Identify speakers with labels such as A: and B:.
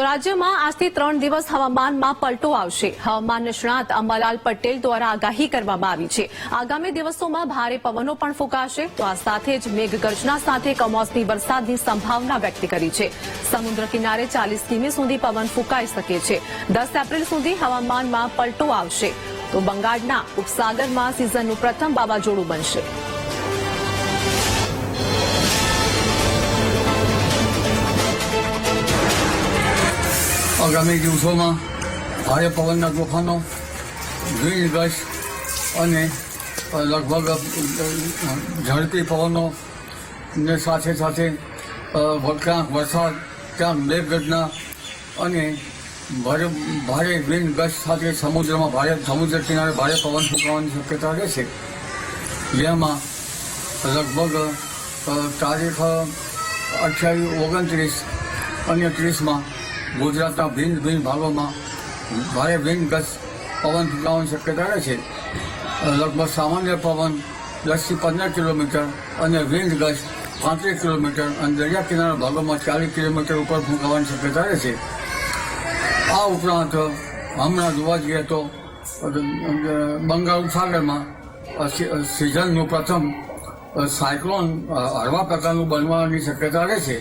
A: તો રાજ્યમાં આજથી ત્રણ દિવસ હવામાનમાં પલટો આવશે. હવામાન નિષ્ણાત અંબાલાલ પટેલ દ્વારા આગાહી કરવામાં આવી છે. આગામી દિવસોમાં ભારે પવનો પણ ફૂંકાશે. તો આ સાથે જ મેઘગર્જના સાથે કમોસમી વરસાદની સંભાવના વ્યક્ત કરી છે. સમુદ્ર કિનારે ચાલીસ કિમી સુધી પવન ફૂંકાઈ શકે છે. દસ એપ્રિલ સુધી હવામાનમાં પલટો આવશે. તો બંગાળના ઉપસાગરમાં સિઝનનું પ્રથમ વાવાઝોડું બનશે.
B: આગામી દિવસોમાં ભારે પવનના તોફાનો વીજ ગશ અને લગભગ ઝડપી પવનો ને સાથે સાથે ક્યાંક વરસાદ ક્યાંક મેઘગર્જના અને ભારે ભારે વીજ ગશ સાથે સમુદ્રમાં ભારે, સમુદ્ર કિનારે ભારે પવન ફૂંકાવાની શક્યતા રહેશે જેમાં લગભગ તારીખ અઠ્યાવીસ, ઓગણત્રીસ અને ત્રીસમાં ગુજરાતના ભિન્ન ભિન્ન ભાગોમાં ભારે ભિન્ન ગસ્ટ પવન ફૂંકાવાની શક્યતા રહે છે. લગભગ સામાન્ય પવન દસથી પંદર કિલોમીટર અને વિન્ડ ગસ્ટ પાંત્રીસ કિલોમીટર અને દરિયા કિનારા ભાગોમાં ચાલીસ કિલોમીટર ઉપર ફૂંકાવાની શક્યતા રહે છે. આ ઉપરાંત હમણાં જોવા જઈએ તો બંગાળ ઉપસાગરમાં સિઝનનું પ્રથમ સાયક્લોન હળવા પ્રકારનું બનવાની શક્યતા રહે છે.